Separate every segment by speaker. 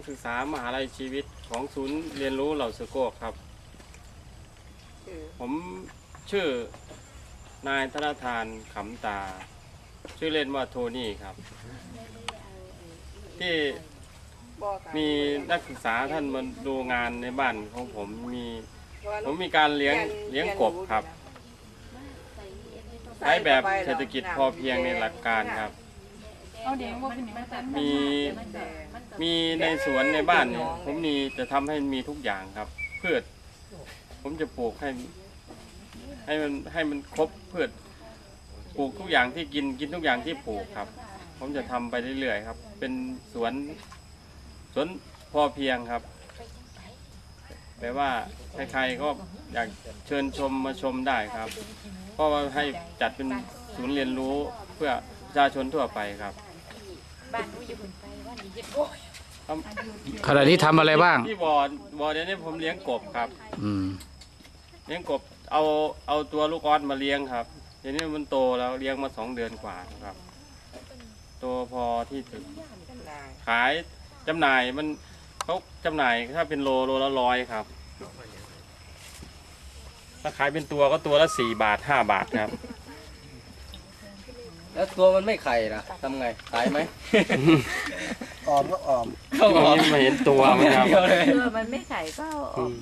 Speaker 1: กศึกษามหาลัยชีวิตของศูนย์เรียนรู้เหล่าสโกกครับ ผมชื่อนายธนทานขำตา ชื่อเล่นว่าโทนี่ครับ ที่มีนักศึกษาท่านมาดูงานในบ้านของผมมีผมมีการเลี้ยงเลี้ยงกบครับ ใช้แบบเศรษฐกิจพอเพียงในหลักการครับ
Speaker 2: เอาเดี๋ยวว่าเป็นอย่างนั้น
Speaker 1: มีมีในสวนในบ้านเนี่ยผมมีจะทำให้มีทุกอย่างครับพืชผมจะปลูกให้ ให้มันให้มันครบพืชปลูกทุกอย่างที่กินกินทุกอย่างที่ปลูกครับ ผมจะทำไปเรื่อยๆครับ เป็นสวนสวนพอเพียงครับแปลว่าใครๆก็อยากเชิญชมมาชมได้ครับ เพราะว่าให้จัดเป็นศูนย์เรียนรู้เพื่อประชาชนทั่วไปครับ
Speaker 3: บ้านนู้นอยู่บนไปว่านี่ยึดโอ้ย
Speaker 4: ขณะนี้ทำอะไรบ้าง
Speaker 1: ที่บ่อบ่อเดี๋ยวนี้ผมเลี้ยงกบครับ
Speaker 4: อืม
Speaker 1: เลี้ยงกบเอาเอาตัวลูกออสมาเลี้ยงครับเดี๋ยวนี้มันโตแล้วเลี้ยงมาสองเดือนกว่าครับโตพอที่จะขายจำหน่ายมันเขาจำหน่ายถ้าเป็นโลโลละร้อยครับ ถ้าขายเป็นตัวก็ตัวละสี่บาทห้าบาทครับ
Speaker 5: แล้วตัวมันไม่ไข่นะทำไงขายไหม
Speaker 6: ออมก็ออม
Speaker 5: เข้าออก
Speaker 1: นี่มาเห็นตัวมันครับ
Speaker 5: เดียวเลย
Speaker 2: เออมันไม่ไข่ก็เอาอ
Speaker 1: อื
Speaker 2: อก
Speaker 1: ม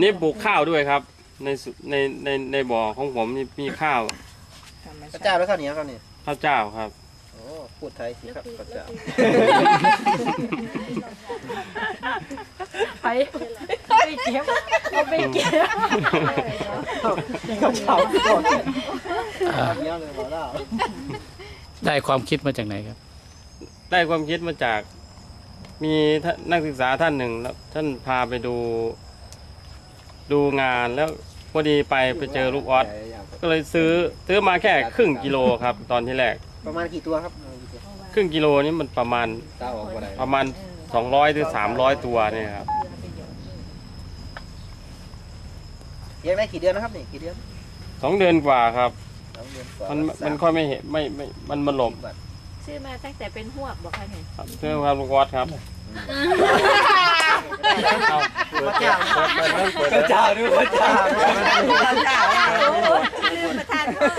Speaker 1: นี่ปลูกข้าวด้วยครับ ในสุในในในบ่อของผมนี่มีข้าว
Speaker 6: พระเจ้าแล้วข้าวเหนียวครับนี่
Speaker 1: ข้าวเจ้าครับ
Speaker 6: โอ้พูดไทยสิครับพระเจ้า
Speaker 2: ไปไปเก็บเอาไปเก็บ
Speaker 6: ข้าวเผาข้าวเหนียวเลยบอกแล้ว
Speaker 4: ได้ความคิดมาจากไหนครับ
Speaker 1: ได้ความคิดมาจาก มีท่านนักศึกษาท่านหนึ่งแล้วท่านพาไปดู ดูงานแล้วพอดีไปไปเจอลูกออสก็เลยซื้อซื้อมาแค่ครึ่งกิโลครับ ตอนที่แรก
Speaker 6: ประมาณกี่ตัวครับ
Speaker 1: ครึ่งกิโลนี่มันประมาณ
Speaker 5: ตา ออกบ่ได้
Speaker 1: ประมาณ200หรือ300ตัวเนี่ยครับ
Speaker 6: เลี้ยงได้กี่เดือนนะครับนี่กี่เดือน
Speaker 1: สองเดือนกว่าครับ
Speaker 6: สองเดือนกว่า
Speaker 1: มันมันค่อยไม่เห็นไม่ไม่มันมันหลบ
Speaker 2: ซื้อมาตั้งแต่เป็นหวกบอกค่ะเนี่ย
Speaker 1: ครับเชื่อครับลูกออสครับเอา
Speaker 6: พระเจ้า
Speaker 5: พระเจ้าด้วยพระเจ้า
Speaker 2: ลืมประทานโทษ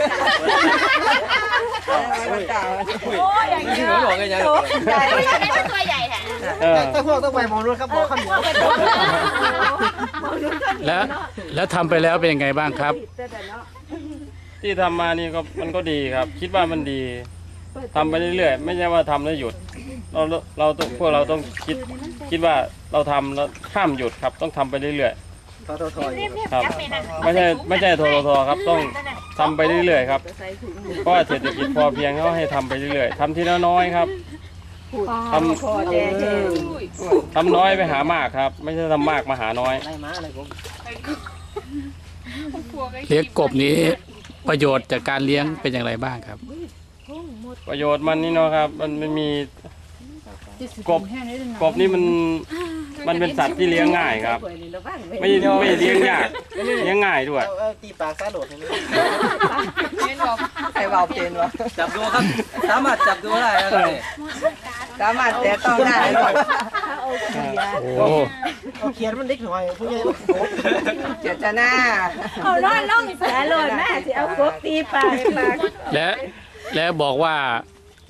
Speaker 5: โอ้ยอย่างนี้เหมือนบอกกันยัง
Speaker 3: ใหญ่เป็นตัวใหญ่แฮะ
Speaker 1: เออ
Speaker 6: ถ้าพวกต้องไปมองนู้นครับบอกข้าวเหนียว
Speaker 4: แล้วแล้วทำไปแล้วเป็นยังไงบ้างครับ
Speaker 1: ที่ทำมานี่ก็มันก็ดีครับ คิดว่ามันดีทำไปเรื่อยๆไม่ใช่ว่าทำแล้วหยุด เราเราต้องพวกเราต้องคิดคิดว่าเราทำแล้วห้ามหยุดครับ ต้องทำไปเรื่อย
Speaker 6: ทอทอทออยู่
Speaker 1: ๆครับ ไม่ใช่ไม่ใช่โทรโทรครับต้องทำไปเรื่อยๆครับเพราะว่าเศรษฐกิจพอเพียงเขาให้ทำไปเรื่อยๆทำทีละน้อยครับ ทำทำน้อยไปหามากครับ ไม่ใช่ทำมากมาหาน้อย
Speaker 6: ไล่ม้าอะไรผม
Speaker 4: เลี้ยงกบนี้ประโยชน์จากการเลี้ยงเป็นอย่างไรบ้างครับ
Speaker 1: ประโยชน์มันนี่เนาะครับ มันมันมี กบ กบนี่มัน มันเป็นสัตว์ที่เลี้ยงง่ายครับ ไม่ไม่เลี้ยงยาก เลี้ยงง่ายด้วย
Speaker 6: เอาเอาตีปากซาโดดให้มัน
Speaker 7: ใครเบาเป็นวะ
Speaker 5: จับดูครับ สามารถจับดูได้นะครับนี่
Speaker 7: สามารถแต่ต้องได้หรอก
Speaker 4: โอ้
Speaker 6: เอเขียนมันเล็กหน่อยผู้ใหญ่โอ้โห
Speaker 7: เจตนา
Speaker 2: เอาน้อล่องแสโลดแม่สิเอากบตีปากป
Speaker 4: และแล้วบอกว่า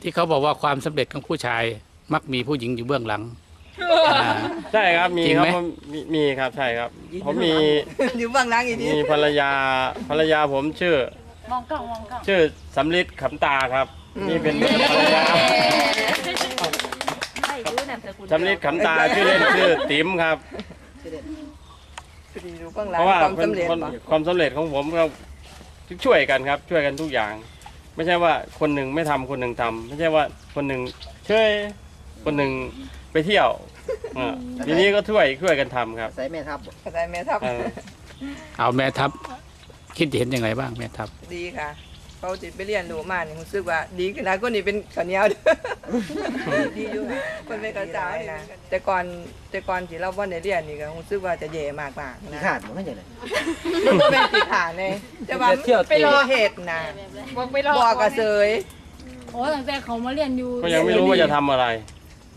Speaker 4: ที่เขาบอกว่าความสำเร็จของผู้ชายมักมีผู้หญิงอยู่เบื้องหลัง
Speaker 1: ใช่ครับมีครั
Speaker 4: ไห
Speaker 1: บ
Speaker 4: ม
Speaker 1: ผมมีมีครับใช่ครับผมมี
Speaker 7: อยู่เบื้องหลังอีกที
Speaker 1: มีภรรยาภรรยาผมชื่อ
Speaker 2: มองกล้องมองกล้อง
Speaker 1: ชื่อสำลิดขำตาครับนี่เป็นภรรยา
Speaker 2: นามสกุล
Speaker 1: สำลิดขำตาชื่อเล่นชื่อติ๋มครับ
Speaker 7: อยู่เบื้องหลัง
Speaker 1: เพราะว่า
Speaker 7: ความ
Speaker 1: เป็น
Speaker 7: สำเร็จ
Speaker 1: คน
Speaker 7: ปะ
Speaker 1: ความสำเร็จของผมก็ช่วยกันครับ ช่วยกันทุกอย่าง ไม่ใช่ว่าคนหนึ่งไม่ทำคนหนึ่งทำไม่ใช่ว่าคนหนึ่งช่วยคนหนึ่งไปเที่ยวอ่าทีนี้ก็ช่วยช่วยกันทำครับ
Speaker 6: ใส่แม่ทับบ่
Speaker 7: เข้าใจไหมทับ
Speaker 1: เออ
Speaker 4: เอาแม่ทัพคิดเห็นอย่างไรบ้างแม่ทัพ
Speaker 7: ดีค่ะ เขาจิไปเรียนรู้มานี่รู้สึกว่าดีขนาดคนนี้เป็นข้าวเหนียวเด้อดีอยู่ค่ะคนเป็นข้าวเจ้านี่นะแต่ก่อนแต่ก่อนที่เราบ่ได้เรียนนี่ก็รู้สึกว่าจะแย่มากๆ
Speaker 6: ขี้
Speaker 7: นะ
Speaker 6: ขาดมันไม่ใช่เลย
Speaker 7: มันเป็นติดฐานเลยแต่ว่าไปรอเหตุนะ
Speaker 2: บอกไปรอ
Speaker 7: บอกกระเซย
Speaker 8: โอ้ตั้งแต่เขามาเรียนอยู่
Speaker 1: ก็ยังไม่รู้ว่าจะทำอะไร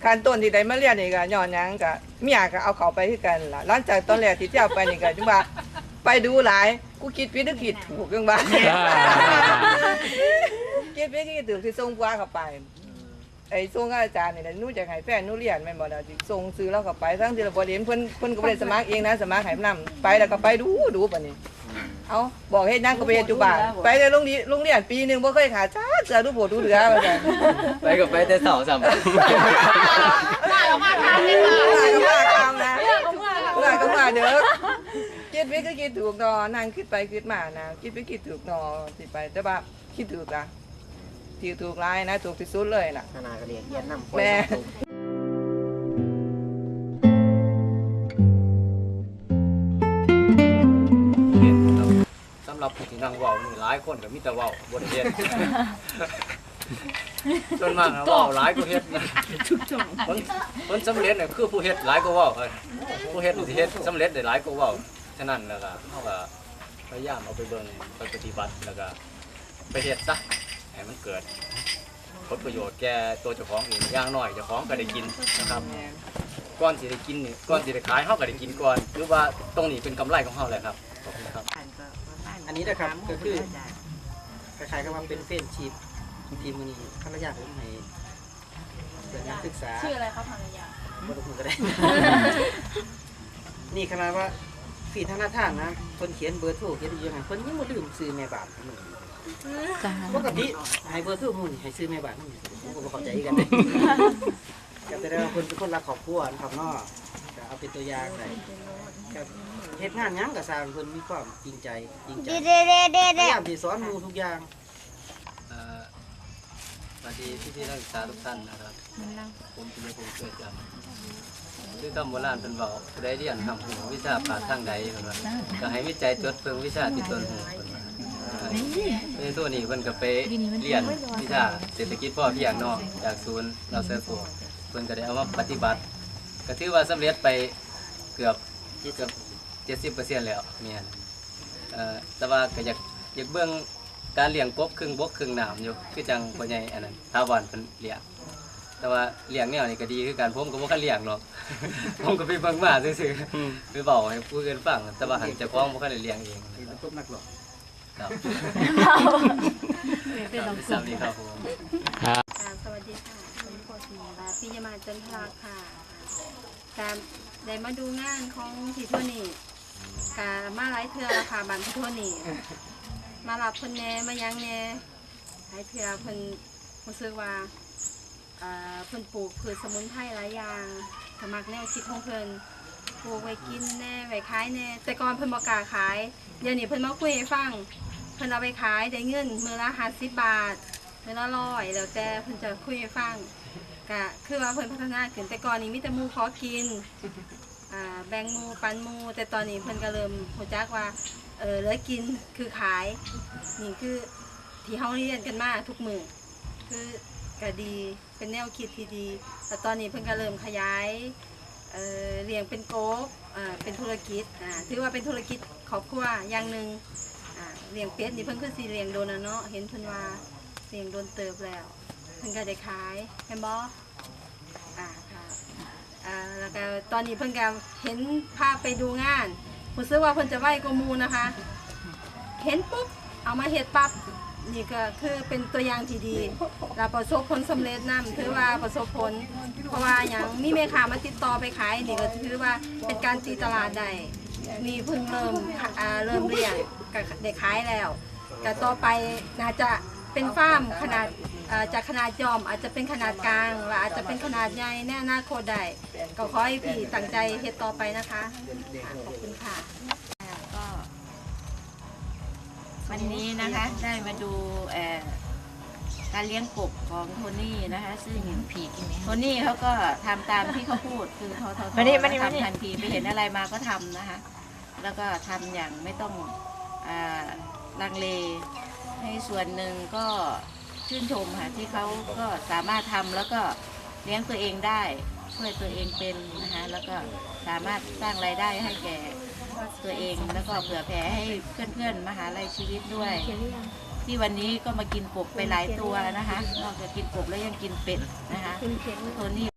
Speaker 7: ขั้นต้นที่ได้มาเรียนนี่ก็ย้อนหยังก็เมียก็เอาเขาไปคือกันล่ะหลังจากตอนแรกที่เจ้าไปนี่ก็จังว่าไปดูหลาย กูคิดผิดหรือคิดถูกจังว่าคิดผิดคิดถูกที่ส่งกว่าเข้าไปไอ้ส่งกับอาจารย์นี่แหละหนู้จะให้แฟนหนู้เรียนแม่นบ่ล่ะสิส่งซื้อแล้วก็ไปทั้งที่เราบ่ได้เห็นเพิ่นเพิ่นก็บ่ได้สมัครเองนะสมัครให้นำไปแล้วก็ไปดูดูบัดนี้เอาบอกเฮ็ดหยังก็ไปเฮ็ดอยู่บ้านไปในโรงเรียนโรงเรียนปีหนึงบ่เคยขาดจ้าเสือดูโบดูเหลือว่าซั่น
Speaker 5: ไปกับไปแต่เสาซ้ำ
Speaker 3: มาออกมาทำเลยค่ะ
Speaker 7: ว่าก็ว่าตามนะว่าก็ว่าเด้อ คิดไปก็คิดถูกเนาะนั่งคิดไปคิดมานะคิดไปคิดถูกเนาะสิไป แต่ว่าคิดถูกอะที่ถูกหลายนะถูกที่สุดเลยน่ะ
Speaker 6: ขนาดก็เรียนเรียนนำ
Speaker 7: แม่
Speaker 5: สำหรับผู้ที่นั่งเว้านี่หลายคนก็มีแต่เว้าบ่ได้เรียนส่วนมากนะเว้าหลายกว่าเฮ็ดนะคนคนสำเร็จเนี่ยคือผู้เฮ็ดหลายกว่าเว้าเอ้ยผู้เฮ็ดสิเฮ็ดสำเร็จได้หลายกว่าเว้า ฉะนั้นแล้วก็เฮาก็พยายามเอาไปเบิ่งไปปฏิบัติแล้วก็ไปเฮ็ดซะให้มันเกิดผลประโยชน์แก่ตัวเจ้าของเองอย่างน้อยเจ้าของก็ได้กินนะครับก่อนสิได้กินนี่ก่อนสิได้ขายเฮาก็ได้กินก่อนหรือว่าตรงนี้เป็นกำไรของเฮาแหละครับขอบคุณครับ
Speaker 6: อันนี้นะครับก็คือ คล้ายๆกับว่าเป็นเฟรนชีพทีมมือนี้ข้าราชการผมให้เปิดการศึกษา
Speaker 8: ชื่ออะไรครับภรรยา
Speaker 6: บริคุณก็ได้ นี่ขนาดว่า ฝีทางหน้าทางนะคนเขียนเบอร์โทรเขียนอยังไงคนยังไม่ลืมซื้อแม่บาทมึงปกติให้เบอร์โทรมึงให้ซื้อแม่บาทมึงผมก็บ่เข้าใจกันเลยก็แต่ว่าคนเป็นคนรักครอบครัวนะครับเนาะก็เอาเป็นตัวอย่างได้ก็เฮ็ดงานหยังก็สร้างเพิ่นมีความจริงใจจริงใจพยายามที่สอนหมู่ทุกอย่าง
Speaker 5: เอ่อสวัสดีพี่พี่ๆนักศึกษาทุกท่านนะครับ ผมเป็นผู้ช่วยจำ คือคำโบราณเป็นเบาผู้เรียนทำหูวิชาผ่านทางใดเพิ่นว่าก็ให้วิจัยจดเพิ่งวิชาที่ตนหูเพิ่นว่าในตัวนี้เพิ่นก็ไปเรียนวิชาเศรษฐกิจพ่อเพียงนาะจากศูนย์เราเสือโกเพิ่นก็ได้เอามาปฏิบัติ ก็ถือว่าสำเร็จไปเกือบเกือบเจ็ดสิบเปอร์เซ็นต์แล้วเมียนแต่ว่าก็อยากอยากเบื้องการเลี้ยงกบครึ่งบกครึ่งหน้ำอยู่คือจังพ่อใหญ่อันนั้นท้าวันเป็นเลี้ยง แต่ว่าเลี้ยงแนวนี้ก็ดีคือการผมก็บ่คันเลี้ยงหรอก ผมก็ไปเบิ่งมาซื่อๆไปเว้าให้ผู้อื่นฟังแต่ว่าหันเจ้าของบ่คันได้เลี้ยงเอง
Speaker 6: เป็นพวกนักหลอก
Speaker 5: ครับครับสวัสดีครับผม
Speaker 8: ค่ะสวัสดีค่ะผมโคสีลาปิยมาจันทราค่ะการได้มาดูงานของพี่ทั่วนี่กามาหลายเทือแล้วค่ะบันพี่ทั่วนี่มารับเพิ่นแหน่มายังแหน่หลายเทือเพิ่นรู้สึกว่าอ่า เพิ่นปลูกพืชสมุนไพรหลายอย่างสมักแนวคิดของเพิ่นปลูกไว้กินแน่ไว้ขายแน่แต่ก่อนเพิ่นบ่กล้าขาย เดี๋ยวนี้เพิ่นมาคุยให้ฟังเพิ่นเอาไปขายได้เงินมือละ50บาทเดือละร้อยแล้วแต่เพิ่นจะคุยให้ฟังก็คือว่าเพิ่นพัฒนาขึ้นแต่ก่อนนี้มีแต่หมูขอกินแบ่งหมูปันหมู แต่ตอนนี้เพิ่นก็เริ่มรู้จักว่าเออเหลือกินคือขายนี่คือที่เฮาเรียนกันมาทุกมือคือ ก็ดีเป็นแนวคิดที่ดีแต่ตอนนี้เพิ่นก็เริ่มขยายเอ่อเลี้ยงเป็นโกบอ่าเป็นธุรกิจอ่าถือว่าเป็นธุรกิจครอบครัวอย่างหนึ่งอ่าเลี้ยงเป็ดนี่เพิ่นคือสิเลี้ยงโดนนะเนาะเห็นเพิ่นว่าเสียงโดนเติบแล้วเพิ่นก็ได้ขายแม่นบ่อ่าค่ะอ่าแล้วก็ตอนนี้เพิ่นก็เห็นภาพไปดูงานรู้สึกว่าเพิ่นจะไหวกว่าหมูนะคะ เห็นปุ๊บเอามาเฮ็ดปั๊บ นี่ก็คือเป็นตัวอย่างที่ดีเราประสบผลสำเร็จนํถือว่าประสบผล เพราะว่าอย่างมีแม่ค้ามาติดต่อไปขายนี่ก็ถือว่าเป็นการตีตลาดได้นี่เพิ่งเริ่มอ่าเริ่มเรียงก็ได้ขายแล้วแต่ต่อไปน่าจะเป็นฟาร์มขนาดเอ่อจากขนาดย่อมอาจจะเป็นขนาดกลางและอาจจะเป็นขนาดใหญ่แน่อนาคตได้ก็ขอให้พี่ตั้งใจเฮ็ดต่อไปนะคะอะขอบคุณค่ะ
Speaker 2: วันนี้นะคะได้มาดูการเลี้ยงกบของโทนี่นะคะ ซึ่งผีโทนี่เขาก็ทำตามที่เขาพูดคือเขาเขา
Speaker 3: มานี่มานี่มานี่
Speaker 2: ทำทันทีไปเห็นอะไรมาก็ทำนะคะ แล้วก็ทำอย่างไม่ต้องลังเลในส่วนหนึ่งก็ชื่นชมค่ะที่เขาก็สามารถทำแล้วก็เลี้ยงตัวเองได้ช่วยตัวเองเป็นนะคะแล้วก็สามารถสร้างรายได้ให้แก่ ตัวเองแล้วก็เผื่อแผ่ให้เพื่อนๆมหาลัยชีวิตด้วย ที่วันนี้ก็มากินกบไปหลายตัวนะคะนอกจากกินกบแล้วยังกินเป็ดนะคะ
Speaker 8: คุณเข็ม
Speaker 2: โทนี่